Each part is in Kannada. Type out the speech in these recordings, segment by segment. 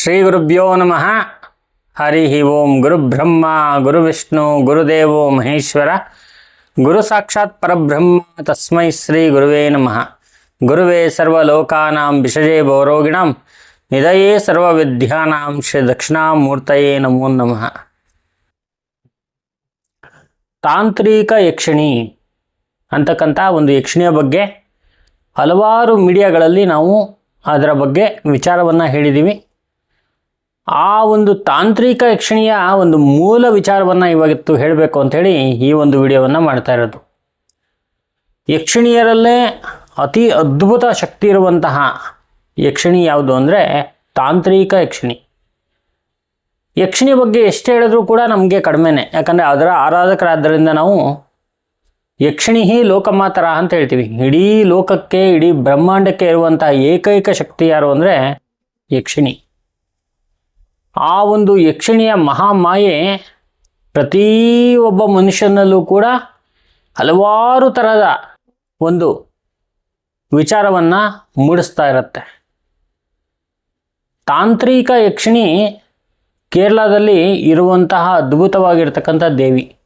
ಶ್ರೀ ಗುರುಭ್ಯೋ ನಮಃ. ಹರಿ ಓಂ ಗುರುಬ್ರಹ್ಮ ಗುರುವಿಷ್ಣು ಗುರುದೇವೋ ಮಹೇಶ್ವರ. ಗುರು ಸಾಕ್ಷಾತ್ ಪರಬ್ರಹ್ಮ, ತಸ್ಮೈ ಶ್ರೀ ಗುರುವೇ ನಮಃ. ಗುರುವೇ ಸರ್ವಲೋಕಾನಾಂ ವಿಷಜೇ ಭವರೋಗಿಣಾಂ ನಿಧಯೇ ಸರ್ವವಿದ್ಯಾನಾಂ ಶ್ರೀ ದಕ್ಷಿಣಾಮೂರ್ತಯೇ ನಮೋ ನಮಃ. ತಾಂತ್ರಿಕ ಯಕ್ಷಿಣಿ ಅಂತಕ್ಕಂಥ ಒಂದು ಯಕ್ಷಿಣಿಯ ಬಗ್ಗೆ ಹಲವಾರು ಮೀಡಿಯಾಗಳಲ್ಲಿ ನಾವು ಅದರ ಬಗ್ಗೆ ವಿಚಾರವನ್ನು ಹೇಳಿದ್ದೀವಿ ಆ ಒಂದು ತಾಂತ್ರಿಕ ಯಕ್ಷಣಿಯ ಒಂದು ಮೂಲ ವಿಚಾರವನ್ನು ಇವಾಗಿತ್ತು ಹೇಳಬೇಕು ಅಂಥೇಳಿ ಈ ಒಂದು ವಿಡಿಯೋವನ್ನು ಮಾಡ್ತಾ ಇರೋದು. ಯಕ್ಷಿಣಿಯರಲ್ಲೇ ಅತಿ ಅದ್ಭುತ ಶಕ್ತಿ ಇರುವಂತಹ ಯಕ್ಷಿಣಿ ಯಾವುದು ಅಂದರೆ ತಾಂತ್ರಿಕ ಯಕ್ಷಿಣಿ ಯಕ್ಷಿಣಿ ಬಗ್ಗೆ ಎಷ್ಟು ಹೇಳಿದ್ರೂ ಕೂಡ ನಮಗೆ ಕಡಿಮೆನೇ. ಯಾಕಂದರೆ ಅದರ ಆರಾಧಕರಾದ್ದರಿಂದ ನಾವು ಯಕ್ಷಿಣಿ ಹೀ ಲೋಕಮಾತರ ಅಂತ ಹೇಳ್ತೀವಿ. ಇಡೀ ಲೋಕಕ್ಕೆ, ಇಡೀ ಬ್ರಹ್ಮಾಂಡಕ್ಕೆ ಇರುವಂತಹ ಏಕೈಕ ಶಕ್ತಿ ಯಾರು ಅಂದರೆ ಯಕ್ಷಿಣಿ ಆ ಒಂದು ಯಕ್ಷಿಣಿಯ ಮಹಾಮಾಯೆ ಪ್ರತಿ ಒಬ್ಬ ಮನುಷ್ಯನಲ್ಲೂ ಕೂಡ ಹಲವಾರು ಥರದ ಒಂದು ವಿಚಾರವನ್ನು ಮೂಡಿಸ್ತಾ ಇರುತ್ತೆ. ತಾಂತ್ರಿಕ ಯಕ್ಷಿಣಿ ಕೇರಳದಲ್ಲಿ ಇರುವಂತಹ ಅದ್ಭುತವಾಗಿರ್ತಕ್ಕಂಥ ದೇವಿ.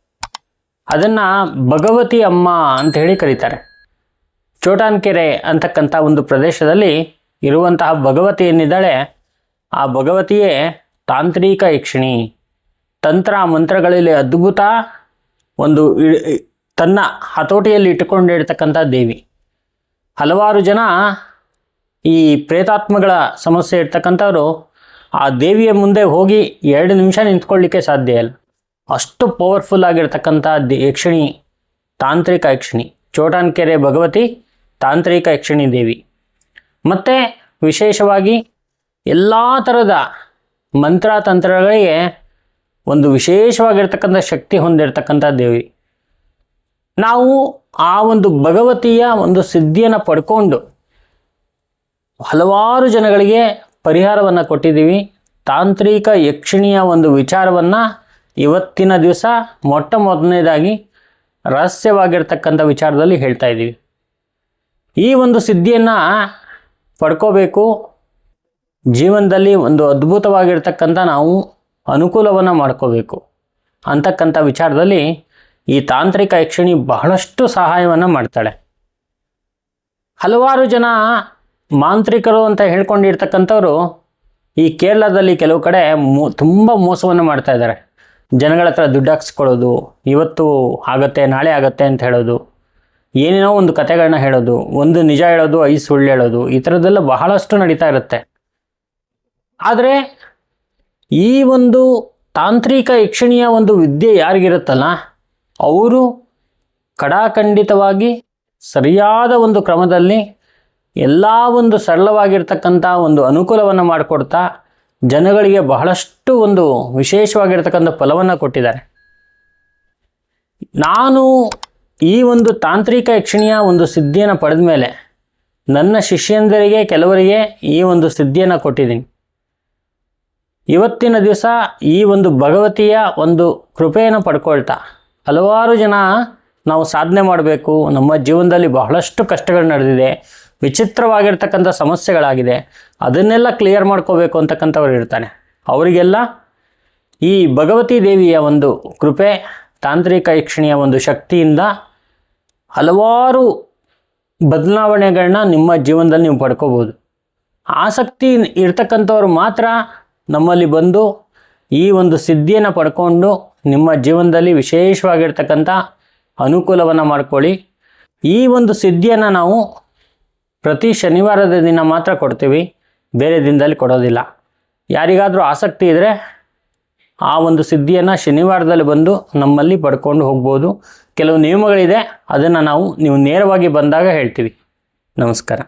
ಅದನ್ನು ಭಗವತಿ ಅಮ್ಮ ಅಂತ ಹೇಳಿ ಕರೀತಾರೆ. ಚೋಟಾನ್ಕೆರೆ ಅಂತಕ್ಕಂಥ ಒಂದು ಪ್ರದೇಶದಲ್ಲಿ ಇರುವಂತಹ ಭಗವತಿ ಏನಿದ್ದಾಳೆ ಆ ಭಗವತಿಯೇ ತಾಂತ್ರಿಕ ಯಕ್ಷಿಣಿ ತಂತ್ರ ಮಂತ್ರಗಳಲ್ಲಿ ಅದ್ಭುತ ಒಂದು ತನ್ನ ಹತೋಟಿಯಲ್ಲಿ ಇಟ್ಟುಕೊಂಡಿರ್ತಕ್ಕಂಥ ದೇವಿ. ಹಲವಾರು ಜನ ಈ ಪ್ರೇತಾತ್ಮಗಳ ಸಮಸ್ಯೆ ಇರ್ತಕ್ಕಂಥವರು ಆ ದೇವಿಯ ಮುಂದೆ ಹೋಗಿ ಎರಡು ನಿಮಿಷ ನಿಂತ್ಕೊಳ್ಳಿಕ್ಕೆ ಸಾಧ್ಯ ಇಲ್ಲ. ಅಷ್ಟು ಪವರ್ಫುಲ್ ಆಗಿರ್ತಕ್ಕಂಥ ದೇ ಯಕ್ಷಿಣಿ ತಾಂತ್ರಿಕ ಯಕ್ಷಿಣಿ ಚೋಟಾನ್ಕೆರೆ ಭಗವತಿ ತಾಂತ್ರಿಕ ಯಕ್ಷಿಣಿ ದೇವಿ. ಮತ್ತು ವಿಶೇಷವಾಗಿ ಎಲ್ಲ ಥರದ ಮಂತ್ರ ತಂತ್ರಗಳಿಗೆ ಒಂದು ವಿಶೇಷವಾಗಿರ್ತಕ್ಕಂಥ ಶಕ್ತಿ ಹೊಂದಿರತಕ್ಕಂಥ ದೇವಿ. ನಾವು ಆ ಒಂದು ಭಗವತಿಯ ಒಂದು ಸಿದ್ಧಿಯನ್ನು ಪಡ್ಕೊಂಡು ಹಲವಾರು ಜನಗಳಿಗೆ ಪರಿಹಾರವನ್ನು ಕೊಟ್ಟಿದ್ದೀವಿ. ತಾಂತ್ರಿಕ ಯಕ್ಷಿಣಿಯ ಒಂದು ವಿಚಾರವನ್ನು ಇವತ್ತಿನ ದಿವಸ ಮೊಟ್ಟ ಮೊದಲನೇದಾಗಿ ರಹಸ್ಯವಾಗಿರ್ತಕ್ಕಂಥ ವಿಚಾರದಲ್ಲಿ ಹೇಳ್ತಾ ಇದ್ದೀವಿ. ಈ ಒಂದು ಸಿದ್ಧಿಯನ್ನು ಪಡ್ಕೋಬೇಕು. ಜೀವನದಲ್ಲಿ ಒಂದು ಅದ್ಭುತವಾಗಿರ್ತಕ್ಕಂಥ ನಾವು ಅನುಕೂಲವನ್ನು ಮಾಡ್ಕೋಬೇಕು. ಅಂತಕ್ಕಂಥ ವಿಚಾರದಲ್ಲಿ ಈ ತಾಂತ್ರಿಕ ಯಕ್ಷಿಣಿ ಬಹಳಷ್ಟು ಸಹಾಯವನ್ನು ಮಾಡ್ತಾಳೆ. ಹಲವಾರು ಜನ ಮಾಂತ್ರಿಕರು ಅಂತ ಹೇಳ್ಕೊಂಡಿರ್ತಕ್ಕಂಥವ್ರು ಈ ಕೇರಳದಲ್ಲಿ ಕೆಲವು ಕಡೆ ಮೋ, ತುಂಬ ಮೋಸವನ್ನು ಮಾಡ್ತಾ ಇದ್ದಾರೆ. ಜನಗಳ ಹತ್ರ ದುಡ್ಡು ಹಾಕ್ಸ್ಕೊಳ್ಳೋದು, ಇವತ್ತು ಆಗತ್ತೆ, ನಾಳೆ ಆಗತ್ತೆ ಅಂತ ಹೇಳೋದು, ಏನೇನೋ ಒಂದು ಕತೆಗಳನ್ನ ಹೇಳೋದು, ಒಂದು ನಿಜ ಹೇಳೋದು, ಐದು ಸುಳ್ಳು ಹೇಳೋದು, ಈ ಥರದ್ದೆಲ್ಲ ಬಹಳಷ್ಟು ನಡೀತಾ ಇರುತ್ತೆ. ಆದರೆ ಈ ಒಂದು ತಾಂತ್ರಿಕ ಯಕ್ಷಿಣಿಯ ಒಂದು ವಿದ್ಯೆ ಯಾರಿಗಿರುತ್ತಲ್ಲ, ಅವರು ಕಡಾಖಂಡಿತವಾಗಿ ಸರಿಯಾದ ಒಂದು ಕ್ರಮದಲ್ಲಿ ಎಲ್ಲ ಒಂದು ಸರಳವಾಗಿರ್ತಕ್ಕಂಥ ಒಂದು ಅನುಕೂಲವನ್ನು ಮಾಡಿಕೊಡ್ತಾ ಜನಗಳಿಗೆ ಬಹಳಷ್ಟು ಒಂದು ವಿಶೇಷವಾಗಿರ್ತಕ್ಕಂಥ ಫಲವನ್ನು ಕೊಟ್ಟಿದ್ದಾರೆ. ನಾನು ಈ ಒಂದು ತಾಂತ್ರಿಕ ಯಕ್ಷಿಣಿಯ ಒಂದು ಸಿದ್ಧಿಯನ್ನು ಪಡೆದ ಮೇಲೆ ನನ್ನ ಶಿಷ್ಯಂದರಿಗೆ, ಕೆಲವರಿಗೆ ಈ ಒಂದು ಸಿದ್ಧಿಯನ್ನು ಕೊಟ್ಟಿದ್ದೀನಿ. ಇವತ್ತಿನ ದಿವಸ ಈ ಒಂದು ಭಗವತಿಯ ಒಂದು ಕೃಪೆಯನ್ನು ಪಡ್ಕೊಳ್ತಾ. ಹಲವಾರು ಜನ ನಾವು ಸಾಧನೆ ಮಾಡಬೇಕು. ನಮ್ಮ ಜೀವನದಲ್ಲಿ ಬಹಳಷ್ಟು ಕಷ್ಟಗಳು ನಡೆದಿದೆ. ವಿಚಿತ್ರವಾಗಿರ್ತಕ್ಕಂಥ ಸಮಸ್ಯೆಗಳಾಗಿದೆ. ಅದನ್ನೆಲ್ಲ ಕ್ಲಿಯರ್ ಮಾಡ್ಕೋಬೇಕು ಅಂತಕ್ಕಂಥವ್ರು ಇರ್ತಾನೆ ಅವರಿಗೆಲ್ಲ ಈ ಭಗವತಿ ದೇವಿಯ ಒಂದು ಕೃಪೆ, ತಾಂತ್ರಿಕ ಯಕ್ಷಿಣಿಯ ಒಂದು ಶಕ್ತಿಯಿಂದ ಹಲವಾರು ಬದಲಾವಣೆಗಳನ್ನ ನಿಮ್ಮ ಜೀವನದಲ್ಲಿ ನೀವು ಪಡ್ಕೋಬೋದು. ಆಸಕ್ತಿ ಇರ್ತಕ್ಕಂಥವ್ರು ಮಾತ್ರ ನಮ್ಮಲ್ಲಿ ಬಂದು ಈ ಒಂದು ಸಿದ್ಧಿಯನ್ನು ಪಡ್ಕೊಂಡು ನಿಮ್ಮ ಜೀವನದಲ್ಲಿ ವಿಶೇಷವಾಗಿರ್ತಕ್ಕಂಥ ಅನುಕೂಲವನ್ನು ಮಾಡ್ಕೊಳ್ಳಿ. ಈ ಒಂದು ಸಿದ್ಧಿಯನ್ನು ನಾವು ಪ್ರತಿ ಶನಿವಾರದ ದಿನ ಮಾತ್ರ ಕೊಡ್ತೀವಿ. ಬೇರೆ ದಿನದಲ್ಲಿ ಕೊಡೋದಿಲ್ಲ. ಯಾರಿಗಾದರೂ ಆಸಕ್ತಿ ಇದ್ದರೆ ಆ ಒಂದು ಸಿದ್ಧಿಯನ್ನು ಶನಿವಾರದಲ್ಲಿ ಬಂದು ನಮ್ಮಲ್ಲಿ ಪಡ್ಕೊಂಡು ಹೋಗ್ಬೋದು. ಕೆಲವು ನಿಯಮಗಳಿದೆ. ಅದನ್ನು ನಾವು ನೀವು ನೇರವಾಗಿ ಬಂದಾಗ ಹೇಳ್ತೀವಿ. ನಮಸ್ಕಾರ.